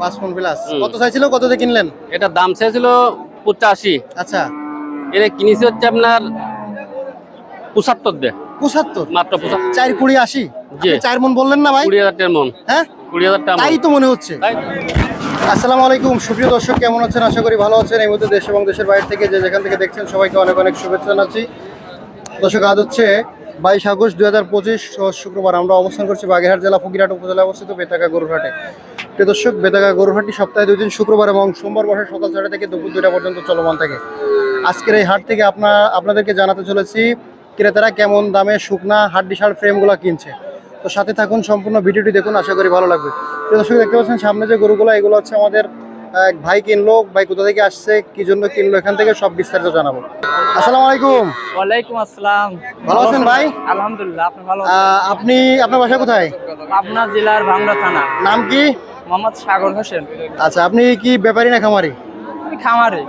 পাঁচ মন প্লাস কত চাইছিল কত দিয়ে কিনলেন? এটার দাম চেয়েছিল পঁচাশি। আচ্ছা। এটা কিনেছি হচ্ছে আপনার পঁচাত্তর দে পঁচাত্তর? মাত্র পঁচাত্তর। চার কুড়ি আশি। চার মন বললেন না ভাই? কুড়ি হাজার টাকার মন। হ্যাঁ? কুড়ি হাজার টাকা তাই তো মনে হচ্ছে। আসসালামু আলাইকুম। সুপ্রিয় দর্শক কেমন আছেন? আশা করি ভালো আছেন। এই মুহূর্তে দেশ এবং দেশের বাইরে থেকে যে যেখান থেকে দেখছেন সবাইকে অনেক অনেক শুভেচ্ছা জানাচ্ছি। দর্শক আজ হচ্ছে বাইশ আগস্ট দুই হাজার পঁচিশ শুক্রবার। আমরা অবস্থান করছি বাগেরহাট জেলা ফকিরহাট উপজেলায় অবস্থিত বেতাগা গরুরহাটে। প্রিয় দর্শক বেতাগা গরুরহাটটি সপ্তাহে দুই দিন শুক্রবার এবং সোমবার বসে সকাল ছটা থেকে দুপুর দুইটা পর্যন্ত চলমান থাকে। আজকের এই হাট থেকে আপনার আপনাদেরকে জানাতে চলেছি ক্রেতারা কেমন দামে শুকনা হাড্ডি সার ফ্রেমগুলো কিনছে। তো সাথে থাকুন সম্পূর্ণ ভিডিওটি দেখুন আশা করি ভালো লাগবে। প্রিয় দর্শক দেখতে পাচ্ছেন সামনে যে গরুগুলো এগুলো হচ্ছে আমাদের এক ভাই কিনলো ভাই কোথা থেকে আসছে কি জন্য কিনলো এখান থেকে সব বিস্তারিত জানাব। আসসালামু আলাইকুম। ওয়ালাইকুম আসসালাম। ভালো আছেন ভাই? আলহামদুলিল্লাহ আপনি ভালো আপনি আপনার বাসা কোথায়? আপনার জেলার ভাঙ্গা থানা। নাম কি? মোহাম্মদ সাগর হোসেন। আচ্ছা আপনি কি ব্যাপারী না খামারি? খামারে।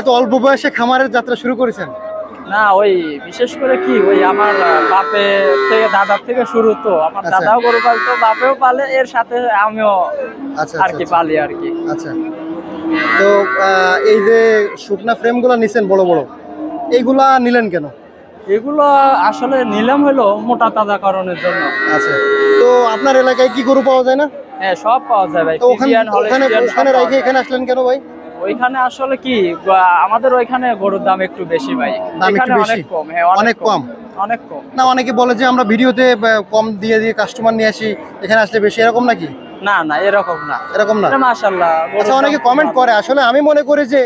এত অল্প বয়সে খামারের যাত্রা শুরু করেছেন? না ওই বিশেষ করে কি ওই আমার বাপে থেকে দাদার থেকে শুরু তো। আমার আচ্ছা। দাদাও গরু পালতো বাপেও পালে এর সাথে আমিও আচ্ছা আর কি আচ্ছা। পালি আর কি। আচ্ছা। তো এই যে শুকনা ফ্রেমগুলো নিছেন বড় বড় এইগুলা নিলেন কেন? এগুলো আসলে নিলাম হলো মোটা তাজা করণের জন্য। আচ্ছা। তো আপনার এলাকায় কি গরু পাওয়া যায় না? হ্যাঁ সব পাওয়া যায় ভাই ওখানে রাখে এখানে আসলেন কেন ভাই? ওইখানে আসলে কি আমাদের ওইখানে গরুর দাম একটু বেশি ভাই। এখানে অনেক কম হ্যাঁ অনেক কম? অনেক কম। না অনেকে বলে যে আমরা ভিডিওতে কম দিয়ে দিয়ে কাস্টমার নিয়ে আসি এখানে আসলে বেশি এরকম নাকি? না না এরকম না। এরকম না? মাশাআল্লাহ আচ্ছা অনেকে কমেন্ট করে আসলে আমি মনে করি যে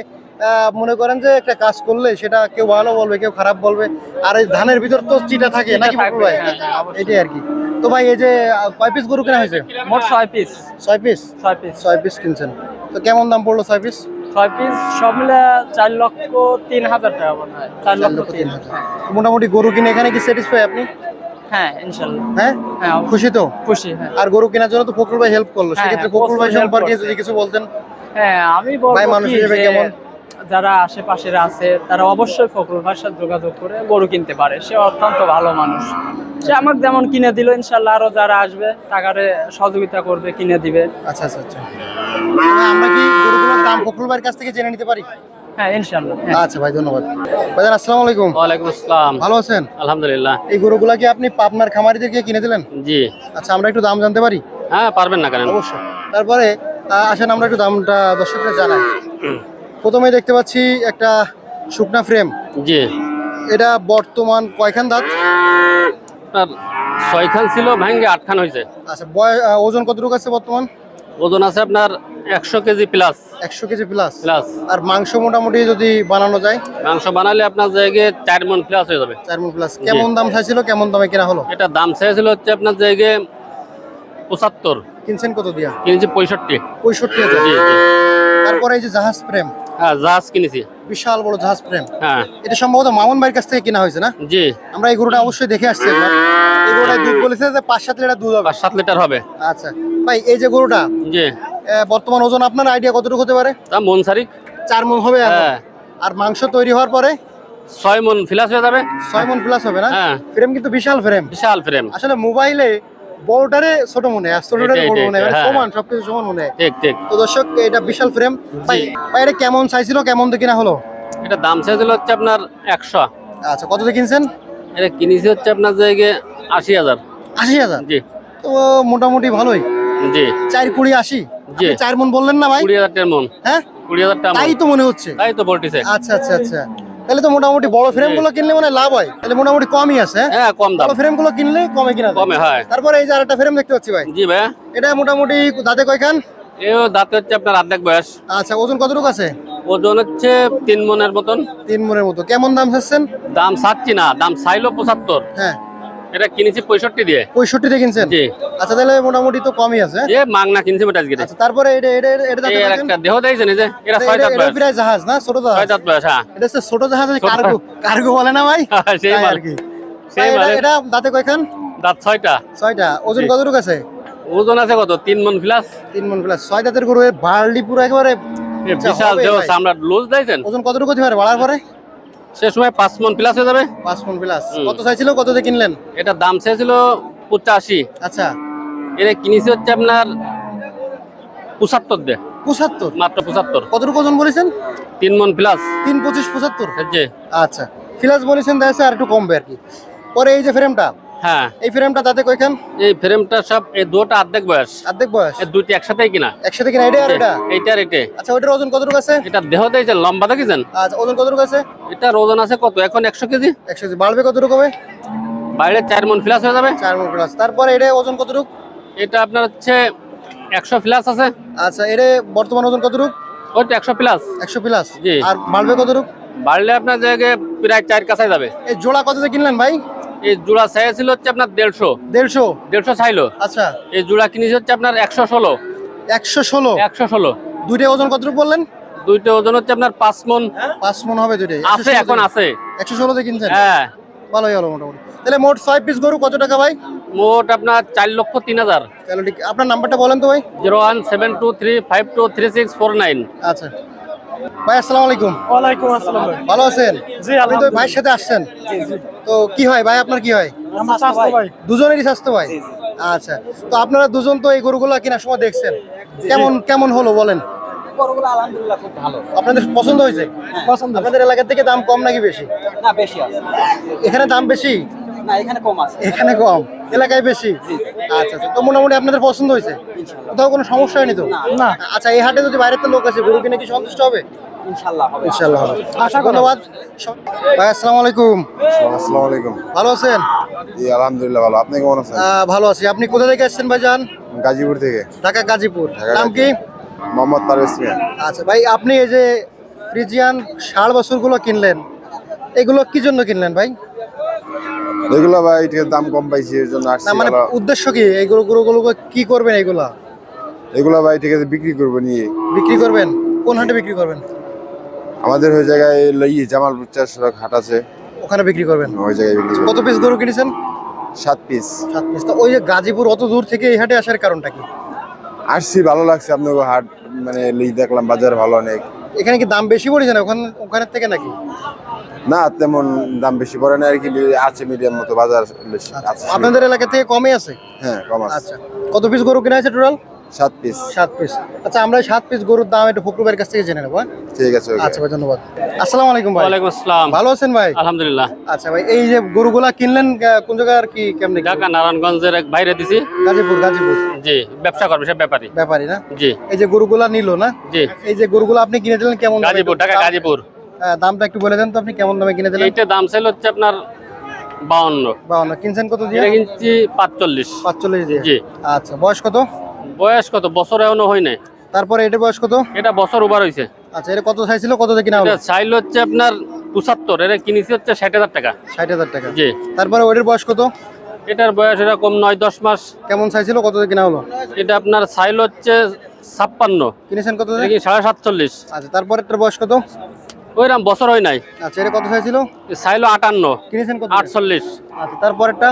মনে করেন যে একটা কাজ করলে সেটা কেউ ভালো বলবে কেউ খারাপ বলবে। আর এই ধানের ভিতর তো চিটা থাকে নাকি ভাই? হ্যাঁ, হ্যাঁ। এটাই আর কি। তো ভাই এই যে কয় পিস গরু কেনা হয়েছে? মোট ছয় পিস ছয় পিস ছয় পিস ছয় পিস কিনছেন। তো কেমন দাম পড়ল ছয় পিস ছয় পিস সব মিলে চার লক্ষ তিন হাজার টাকা মনে হয়। চার লক্ষ তিন তো মোটামুটি গরু কিনে এখানে কি স্যাটিসফাই আপনি? হ্যাঁ হ্যাঁ? হ্যাঁ খুশি তো? খুশি হ্যাঁ। আর গরু কেনার জন্য তো ফকরুল ভাই হেল্প করল। সেক্ষেত্রে ফকরুল ভাই সম্পর্কে যদি কিছু বলতেন। হ্যাঁ আমি ভাই বলব মানুষ হিসেবে কেমন? যারা আশেপাশের আছে তারা অবশ্যই ফখরুল ভাইয়ের সাথে যোগাযোগ করে গরু কিনতে পারে। সে অত্যন্ত ভালো মানুষ। সে আমাকে যেমন কিনে দিল ইনশাল্লাহ আরও যারা আসবে টাকারে সহযোগিতা করবে কিনে দিবে। আচ্ছা আচ্ছা আচ্ছা। আমরা কি গরুগুলোর দাম ফকরুল ভাইয়ের কাছ থেকে জেনে নিতে পারি? হ্যাঁ ইনশাল্লাহ হ্যাঁ। আচ্ছা ভাই ধন্যবাদ। ভাইজান আসসালামু আলাইকুম। ওয়ালাইকুম আসসালাম। ভালো আছেন? আলহামদুলিল্লাহ। এই গরুগুলা কি আপনি পাবনার খামারিদেরকে কিনে দিলেন? জি। আচ্ছা আমরা একটু দাম জানতে পারি? হ্যাঁ পারবেন না কেন? অবশ্যই। তারপরে আসেন আমরা একটু দামটা দর্শকদের জানাই। প্রথমে দেখতে পাচ্ছি একটা শুকনা ফ্রেম জি। এটা বর্তমান কয়খান দাঁত? আপনার ছয়খান ছিল ভাঙ্গে আটখান হয়েছে। আচ্ছা ওজন কতটুকু আছে বর্তমান? ওজন আছে আপনার একশো কেজি প্লাস একশো কেজি প্লাস প্লাস আর মাংস মোটামুটি যদি বানানো যায়? মাংস বানালে আপনার জায়গায় চার মন প্লাস হয়ে যাবে। চার মন প্লাস কেমন দাম চাইছিল কেমন দামে কেনা হলো? এটা দাম চাইছিল হচ্ছে আপনার জায়গায় পঁচাত্তর। কিনছেন কত দিয়া? কিনেছি পঁয়ষট্টি। পঁয়ষট্টি তারপরে এই যে জাহাজ প্রেম হ্যাঁ জাহাজ কিনেছি। বিশাল বড় জাহাজ হ্যাঁ। এটা সম্ভবত মামুন ভাইয়ের কাছ থেকে কেনা হয়েছে না? জি। আমরা এই গরুটা অবশ্যই দেখে আসছি এই গরুটায় দুধ বলেছে যে পাঁচ সাত লিটার দুধ হবে। পাঁচ সাত লিটার হবে। আচ্ছা। ভাই এই যে গরুটা জি। বর্তমান ওজন আপনার আইডিয়া কতটুকু হতে পারে? তা মন সারি চার মন হবে হ্যাঁ। আর মাংস তৈরি হওয়ার পরে? ছয় মন হয়ে যাবে। ছয় মন প্লাস হবে না? হ্যাঁ। ফ্রেম কিন্তু বিশাল ফ্রেম বিশাল ফ্রেম আসলে মোবাইলে বড়টারে ছোট মনে হয় ছোটটারে বড় মনে হয় মানে হ্যাঁ। সমান সবকিছু সমান মনে হয়। ঠিক ঠিক। তো দর্শক এটা বিশাল ফ্রেম ভাই ভাই এটা কেমন চাইছিল কেমন দিয়ে কিনা হলো? এটা দাম চাইছিল হচ্ছে আপনার একশো। আচ্ছা কত দিয়ে কিনছেন? এটা কিনেছি হচ্ছে আপনার জায়গায় আশি হাজার। আশি হাজার? জি। তো মোটামুটি ভালোই। জি। চার কুড়ি আশি। জি। চার মন বললেন না ভাই? কুড়ি হাজার মন। হ্যাঁ? কুড়ি হাজার টাকা তাই তো মনে হচ্ছে। তাই তো বলতেছে। আচ্ছা আচ্ছা আচ্ছা। তাহলে তো মোটামুটি বড় ফ্রেমগুলো কিনলে মানে লাভ হয়। তাহলে মোটামুটি কমই আছে। হ্যাঁ? কম দাম। বড় ফ্রেমগুলো কিনলে কমে কিনা কমে হয়। তারপরে এই যে আরেকটা ফ্রেম দেখতে পাচ্ছি ভাই। জি ভাই। এটা মোটামুটি দাঁতে কয়খান? এও দাঁতে হচ্ছে আপনার অর্ধেক বয়স। আচ্ছা ওজন কতটুকু আছে? ওজন হচ্ছে তিন মনের মতন। তিন মনের মতো। কেমন দাম চাচ্ছেন? দাম চাচ্ছি না দাম চাইলো পঁচাত্তর। হ্যাঁ। এটা কিনেছি পঁয়ষট্টি দিয়ে। পঁয়ষট্টিতে কিনছেন? জি। আচ্ছা তাহলে মোটামুটি তো কমই আছে। এ মাংনা কিনছি বেটা আজকে। আচ্ছা তারপরে এটা এটা এটা-? একটা দেহ দিয়েছেন এই যে? এটা ছয় এটা- দাঁত এটা প্রায় জাহাজ না? ছোট জাহাজ? ছয় দাঁত বয়স হ্যাঁ। এটা হচ্ছে ছোট জাহাজ কার্গো কার্গো বলে না ভাই? সেই মাল। কি। সেই ভাই, এটা- দাঁতে কয়খান? দাঁত ছয়টা। ছয়টা। ওজন। কতটুকু আছে? ওজন আছে কত? তিন মন প্লাস তিন মন প্লাস ছয় দাঁতের গরু বার্লি পুরো একেবারে বিশাল দেহ। আমরা লুজ দিয়েছেন ওজন কতটুকু হতে পারে? বাড়ার পরে? সে সময় পাঁচ মন প্লাস হয়ে যাবে। পাঁচ মন প্লাস কত চাইছিল কিনলেন? এটা দাম চেয়েছিল পঁচাশি। আচ্ছা। এটা কিনেছি হচ্ছে আপনার পঁচাত্তর দে পঁচাত্তর? মাত্র পঁচাত্তর। কতটুকু ওজন বলেছেন? তিন মন প্লাস তিন পঁচিশ পঁচাত্তর? জি। আচ্ছা। ফিলাস বলেছেন দেখছে আর একটু কমবে আর কি। পরে এই যে ফ্রেমটা হ্যাঁ। এই ফ্রেমটা তাতে কয়খান? এই ফ্রেমটা সব এই দুটা অর্ধেক বয়স। অর্ধেক বয়স? এই দুইটি একসাথেই কিনা? একসাথে কিনা? এটা আর এটা? এইটার এটা আচ্ছা ওইটার ওজন কতটুকু আছে? এটা দেহ দিয়েছে লম্বা দেখেছেন? আচ্ছা ওজন কতটুকু আছে? এটার ওজন আছে কত? এখন একশো কেজি। একশো কেজি। বাড়বে কতটুকু হবে? বাইরে চার মন প্লাস হয়ে যাবে। চার মন প্লাস তারপরে এটা ওজন কতটুকু? এটা আপনার হচ্ছে একশো প্লাস আছে। আচ্ছা এটা বর্তমান ওজন কতটুকু? ওইটা একশো প্লাস একশো প্লাস জি। আর বাড়বে কতটুকু? বাড়লে আপনার জায়গায় প্রায় চার কাছায় যাবে। এই জোড়া কত কিনলেন ভাই? এই জোড়া সাইজ ছিল হচ্ছে আপনার দেড়শো। দেড়শো? দেড়শো চাইলো আচ্ছা। এই জোড়া কিনেছি হচ্ছে আপনার একশো ষোলো। একশো ষোলো? একশো ষোলো। দুইটা ওজন কতটুকু বললেন? দুইটা ওজন হচ্ছে আপনার পাঁচ মন। পাঁচ মন হবে দুইটাই আছে এখন আছে। একশো ষোলোতে কিনছেন? হ্যাঁ। ভালোই হলো মোটামুটি। তাহলে মোট ছয় পিস গরু কত টাকা ভাই? মোট আপনার চার লক্ষ তিন হাজার। ঠিক আপনার নাম্বারটা বলেন তো ভাই। Zero one seven two three five two three six four nine. আচ্ছা। ভাই আসসালামু আলাইকুম। ওয়ালাইকুম আসসালাম ভালো আছেন? জি, আপনি তো ভাইয়ের সাথে আসছেন। তো কি হয় ভাই আপনার কি হয়? আমার স্বাস্থ্য ভাই। দুজনেরই স্বাস্থ্য ভাই? আচ্ছা তো আপনারা দুজন তো এই গরুগুলো কেনার সময় দেখছেন। কেমন কেমন হলো বলেন? গরুগুলো আলহামদুলিল্লাহ খুব ভালো। আপনাদের পছন্দ হয়েছে? পছন্দ আপনাদের এলাকা থেকে দাম কম নাকি বেশি? না বেশি আছে। এখানে দাম বেশি? না এখানে কম আছে। এখানে কম? এলাকায় বেশি? আচ্ছা আচ্ছা। তো মোটামুটি আপনাদের পছন্দ হয়েছে? কোথাও কোনো সমস্যা হয়নি তো? না। আচ্ছা এই হাটে যদি বাইরের তো লোক আছে গরু কিনে কি সন্তুষ্ট হবে? ইনশাল্লাহ হবে। ইনশাল্লাহ হবে। ধন্যবাদ। ভাই আসসালামু আলাইকুম। আসসালামু আলাইকুম। ভালো আছেন? জি আলহামদুলিল্লাহ ভালো। আপনি কেমন আছেন? ভালো আছি। আপনি কোথা থেকে আসছেন ভাইজান গাজীপুর থেকে। ঢাকা গাজীপুর। নাম কি? মোহাম্মদ পারভেজ মিয়া। আচ্ছা ভাই আপনি এই যে ফ্রিজিয়ান ষাট বছরগুলো কিনলেন এগুলো কি জন্য কিনলেন ভাই? এগুলো ভাই এটার দাম কম পাইছি এর জন্য আসছি মানে উদ্দেশ্য কি? এইগুলো গরুগুলো কি করবেন এগুলা? এগুলো ভাই ঠিক আছে বিক্রি করব নিয়ে। বিক্রি করবেন? কোন হাটে বিক্রি করবেন? আমাদের ওই জায়গায় লই জামালপুর চার হাট আছে। ওখানে বিক্রি করবেন? ওই জায়গায় বিক্রি কত পিস গরু কিনেছেন? সাত পিস সাত পিস তো ওই যে গাজীপুর অত দূর থেকে এই হাটে আসার কারণটা কি? আসছি ভালো লাগছে। আপনাকে হাট মানে লই দেখলাম বাজার ভালো অনেক। এখানে কি দাম বেশি পড়েছে না ওখানে ওখানের থেকে নাকি? না তেমন দাম বেশি পড়ে না আর কি আছে মিডিয়াম মতো বাজার আপনাদের এলাকা থেকে কমে আছে? হ্যাঁ কম আছে। আচ্ছা। কত পিস গরু কিনা আছে টোটাল সাত পিস সাত পিস আচ্ছা আমরা এই সাত পিস গরুর দাম একটু ফকরু ভাইয়ের কাছ থেকে জেনে নেব হ্যাঁ? ঠিক আছে আচ্ছা ভাই ধন্যবাদ। আসসালামু আলাইকুম ভাই। ওয়ালাইকুম আসসালাম। ভালো আছেন ভাই? আলহামদুলিল্লাহ। আচ্ছা ভাই এই যে গরুগুলা কিনলেন কোন জায়গার কি কেমনে? ঢাকা নারায়ণগঞ্জের এক বাইরে দিছি। গাজীপুর গাজীপুর। জি ব্যবসা করবে সে ব্যাপারী। ব্যাপারী না? জি। এই যে গরুগুলা নিল না? জি। এই যে গরুগুলো আপনি কিনে দিলেন কেমন? গাজীপুর ঢাকা গাজীপুর। হ্যাঁ, দামটা একটু বলে দেন তো আপনি কেমন দামে কিনে দিলেন এইটা দাম ছিল হচ্ছে আপনার বাউন্ন। বাউন্ন। কিনছেন কত দিয়ে? এটা কিনছি পাঁচচল্লিশ। পাঁচচল্লিশ দিয়ে। জি। আচ্ছা বয়স কত? বয়স কত? বছর এখনও হয় নাই। তারপরে এটা বয়স কত? এটা বছর ওভার হয়েছে আচ্ছা এটা কত চাইছিল কত কিনা হলো এটা চাইল হচ্ছে আপনার পঁচাত্তর এটা কিনেছি হচ্ছে ষাট হাজার টাকা। ষাট হাজার টাকা। জি। তারপরে ওইটার বয়স কত? এটার বয়স এরকম নয় দশ মাস। কেমন চাইছিল কত কিনা হলো এটা আপনার চাইল হচ্ছে ছাপ্পান্ন। কিনেছেন কত এটা সাড়ে সাতচল্লিশ। আচ্ছা তারপরে এটার বয়স কত? ওইরকম বছর হয় নাই। আচ্ছা এটা কত চাইছিল চাইল আটান্ন। কিনেছেন কত? দিয়ে? আটচল্লিশ। আচ্ছা তারপরেরটা?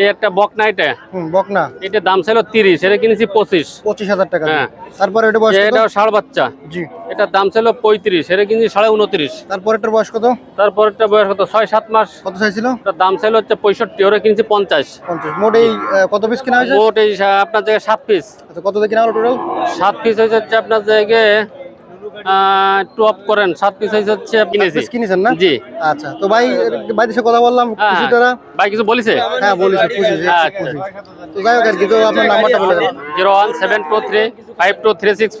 এই একটা বক না এটা। হুম বকনা। এটার দাম ছিল তিরিশ এটা কিনেছি পঁচিশ। পঁচিশ হাজার টাকা। হ্যাঁ। তারপরে এটা বয়স এটাও ষাড় বাচ্চা। জি। এটার দাম ছিল পঁয়ত্রিশ এটা কিনেছি সাড়ে উনত্রিশ। তারপরেরটার বয়স কত? তারপরটা বয়স কত? ছয় সাত মাস। কত চাইছিল? এটার দাম ছিল হচ্ছে পঁয়ষট্টি ওরা কিনছি পঞ্চাশ। পঞ্চাশ। মোট এই কত পিস কিনা হয়েছে? মোট এই আপনার জায়গায় সাত পিস আচ্ছা কত দিয়ে কিনা হলো টোটাল সাত পিস হয়েছে হচ্ছে আপনার জায়গায় অফ করেন সাত পিস হয়েছে হচ্ছে কিনেছি কিনেছেন না? জি। আচ্ছা তো ভাই বাইরে সাথে কথা বললাম হ্যাঁ, খুশি তারা ভাই কিছু বলিছে? হ্যাঁ বলিছে আচ্ছা। খুশি। তো যাই হোক আর কি তো আপনার নাম্বারটা বলে দেন। Zero one seven two three five two three six